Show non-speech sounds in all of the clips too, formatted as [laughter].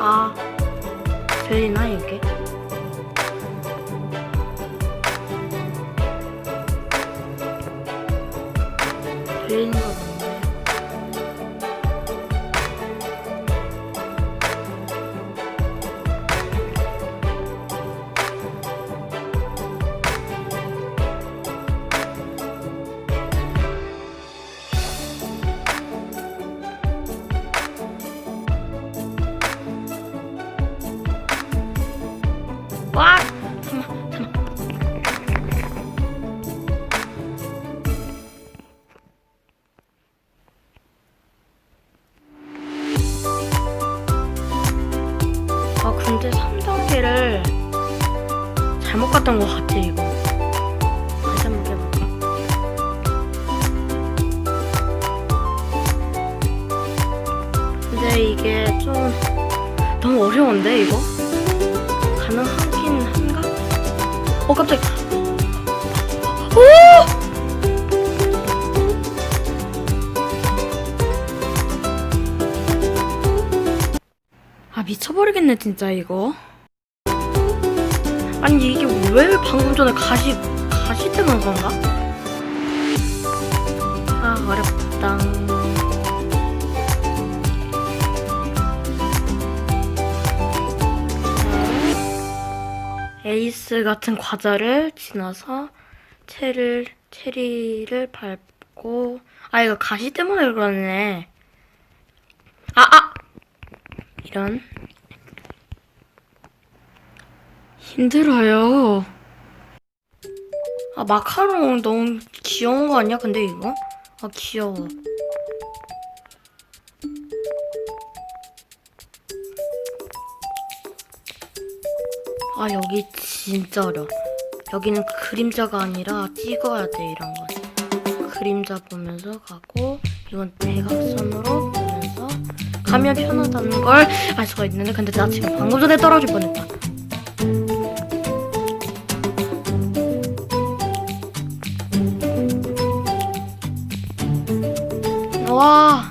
아, 들리나 이게? 3단계를 잘못 갔던 것 같아, 이거. 다시 한번 해볼까? 근데 이게 좀 너무 어려운데, 이거? 가능하긴 한가? 어 깜짝. 오! 아 미쳐버리겠네 진짜 이거. 아니 이게 왜 방금 전에 가시 가시 뜨는 건가? 아 어렵다. 에이스 같은 과자를 지나서 체를 체리를 밟고 아 이거 가시 때문에 그러네. 아 아! 이런 힘들어요. 아 마카롱 너무 귀여운 거 아니야? 근데 이거 아 귀여워. 아 여기 진짜 어려워. 여기는 그림자가 아니라 찍어야 돼 이런 거. 그림자 보면서 가고 이건 대각선으로 보면서 가면 편하다는 걸 알 수가 있는데 근데 나 지금 방금 전에 떨어질 뻔했다. 와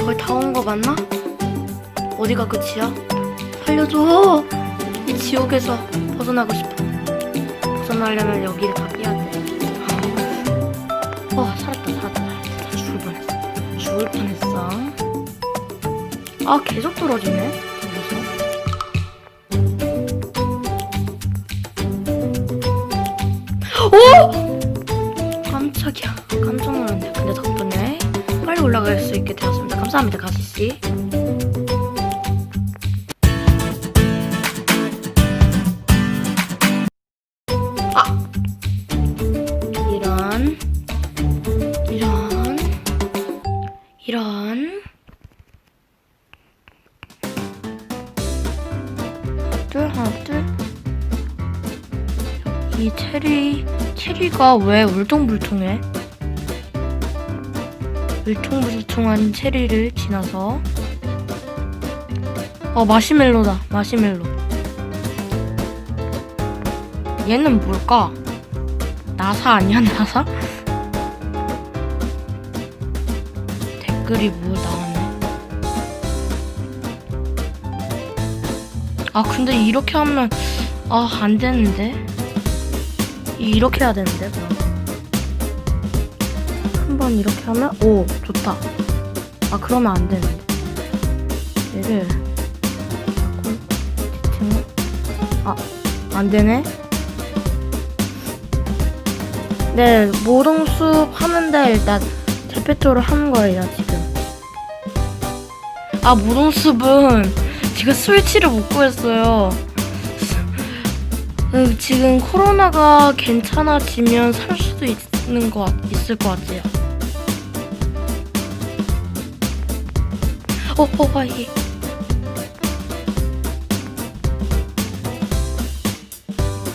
거의 다 온 거 맞나? 어디가 끝이야? 살려줘! 이 지옥에서 벗어나고 싶어. 벗어나려면 여기를 가야 돼. 어, 살았다, 살았다, 살았다. 죽을 뻔했어. 죽을 뻔했어. 아, 계속 떨어지네. 오! 감사합니다, 가시씨. 아! 이런 이런 이런 둘 하나 둘이 체리 체리가 왜 울퉁불퉁해? 울퉁불퉁한 체리를 지나서 어 마시멜로다 마시멜로 얘는 뭘까? 나사 아니야 나사? 댓글이 뭐 나왔네. 아 근데 이렇게 하면 아 안 되는데 이렇게 해야 되는데 그럼 한번 이렇게 하면 오 좋다. 아 그러면 안 되는데 얘를 자꾸 지층 아안 되네. 네, 모동숲 하는데 일단 제페토를 하는 거예요, 지금. 아, 모동숲은 지금 스위치를 못 구했어요. 음, 지금 코로나가 괜찮아지면 살 수도 있는 것, 같- 있을 것 같아요. 봐, 이게.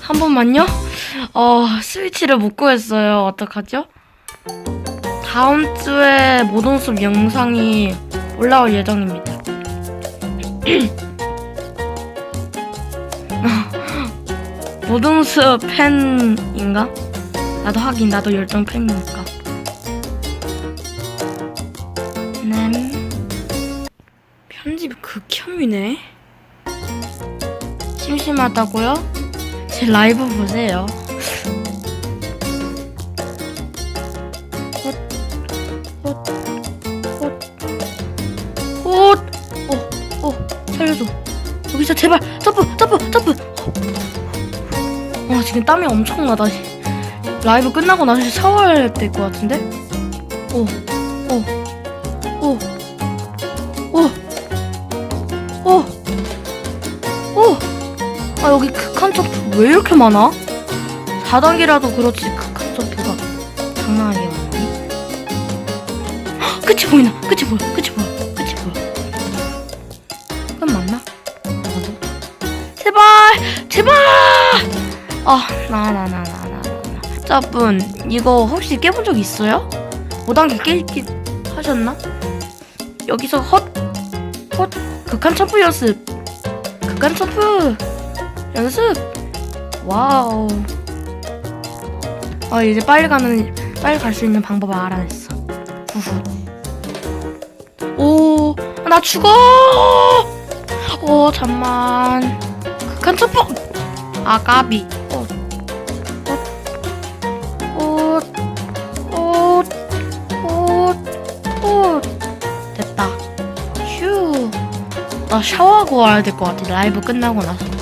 한 번만요? 어, 스위치를 못 구했어요. 어떡하죠? 다음 주에 모동숲 영상이 올라올 예정입니다. [clears throat] 모동숲 팬인가? 나도 하긴 나도 열정 팬이니까. 네. 극혐이네. 심심하다고요? 제 라이브 보세요. 어, 어. 여기서 제발, 점프, 점프, 점프. 와, 지금 땀이 엄청 나다. 라이브 끝나고 나서 샤워해야 될것 같은데? 왜 이렇게 많아? 4단계라도 그렇지, 극한 점프가 장난하게 많네. 헉, 끝이 보이나? 끝이 보여, 끝이 보여, 끝이 보여. 끝 맞나? 나도. 제발, 제발! 아, 나, 나, 나, 나, 나, 나. 나. 자분, 이거 혹시 깨본 적 있어요? 5단계 깨기 하셨나? 여기서 헛, 헛, 극한 점프 연습. 극한 점프 연습. 와우. 아, 이제 빨리 가는, 빨리 갈 수 있는 방법을 알아냈어. 후후. 오, 나 죽어! 오, 잠만. 극한! 아, 옷, 옷. 됐다. 휴. 나 샤워하고 와야 될 것 같아. 라이브 끝나고 나서.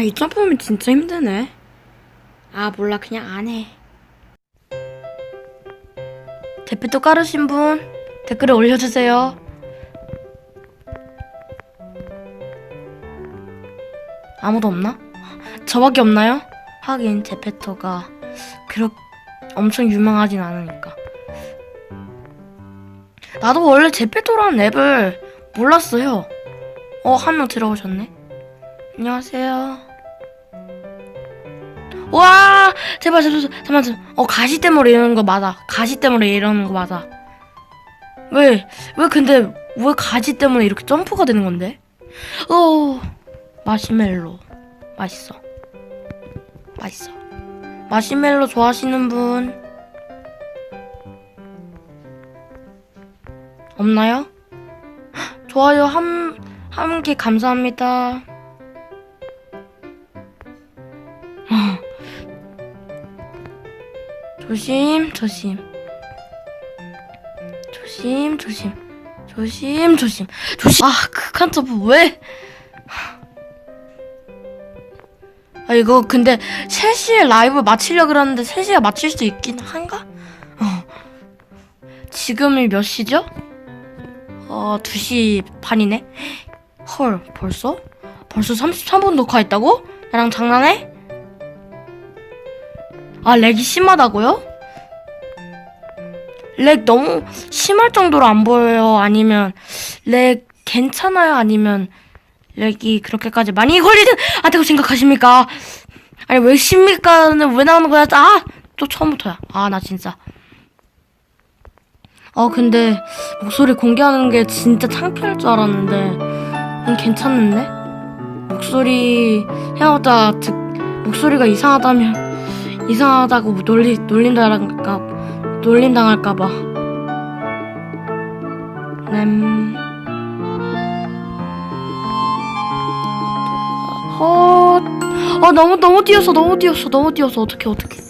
아, 이 점프하면 진짜 힘드네. 아, 몰라. 그냥 안 해. 대표도 깔으신 분 댓글에 올려주세요. 아무도 없나? 저밖에 없나요? 하긴 제페토가 그렇게 엄청 유명하진 않으니까. 나도 원래 제페토라는 앱을 몰랐어요. 어, 한 명 들어오셨네. 안녕하세요. 와, 제발, 제발, 잠깐만, 잠깐만. 어, 가시 때문에 이러는 거 맞아. 가시 때문에 이러는 거 맞아. 왜, 왜 근데, 왜 가시 때문에 이렇게 점프가 되는 건데? 어, 마시멜로. 맛있어. 맛있어. 마시멜로 좋아하시는 분? 없나요? 헉, 좋아요 한, 한 개 감사합니다. 조심, 조심. 조심, 조심. 조심, 조심. 조심. 아, 극한 점프 왜? 아, 이거 근데 3시에 라이브 마치려 그러는데 3시에 마칠 수 있긴 한가? 어. 지금이 몇 시죠? 어, 2시 반이네? 헐, 벌써? 벌써 33분 녹화했다고? 나랑 장난해? 아, 렉이 심하다고요? 렉 너무 심할 정도로 안 보여요? 아니면 렉 괜찮아요? 아니면 렉이 그렇게까지 많이 걸리진 않다고 생각하십니까? 아니 왜 십니까는 왜 나오는 거야? 아! 또 처음부터야. 아, 나 진짜. 어, 근데 목소리 공개하는 게 진짜 창피할 줄 알았는데 음, 괜찮은데? 목소리 듣 목소리가 이상하다면 이상하다고 놀리 놀린다랄까 놀림당할까봐. 램. 헛. 아 너무 너무 뛰었어 너무 뛰었어 너무 뛰었어 어떻게 어떻게.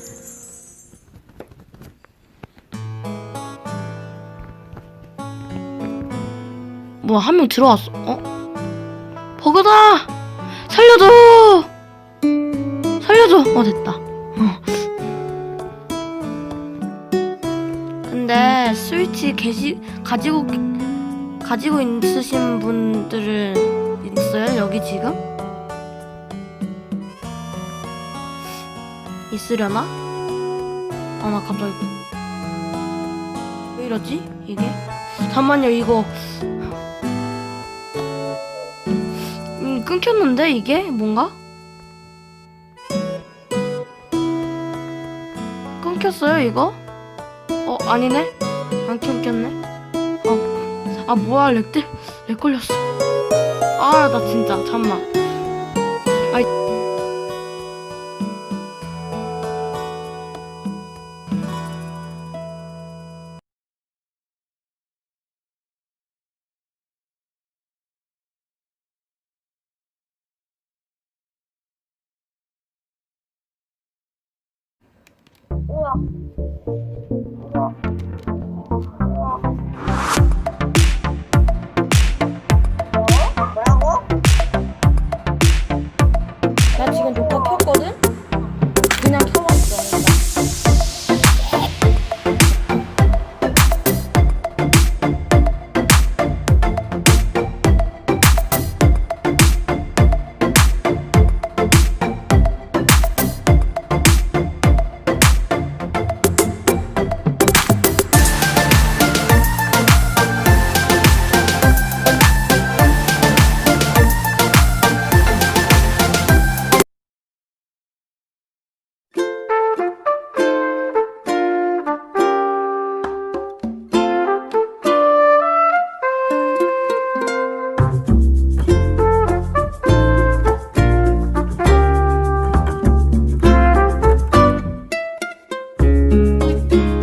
뭐한명 들어왔어. 어? 버그다. 살려줘. 살려줘. 어 됐다. 근데 스위치 계시 가지고 가지고 있으신 분들은 있어요 여기 지금? 있으려나? 아 나 갑자기 왜 이러지 이게? 잠만요 이거 음 끊겼는데 이게 뭔가? 끊겼어요 이거? 아니네? 안 켜겼네? 어. 아, 뭐야, 렉, 때, 렉 걸렸어. 아, 나 진짜, 잠만. 아이. 우와.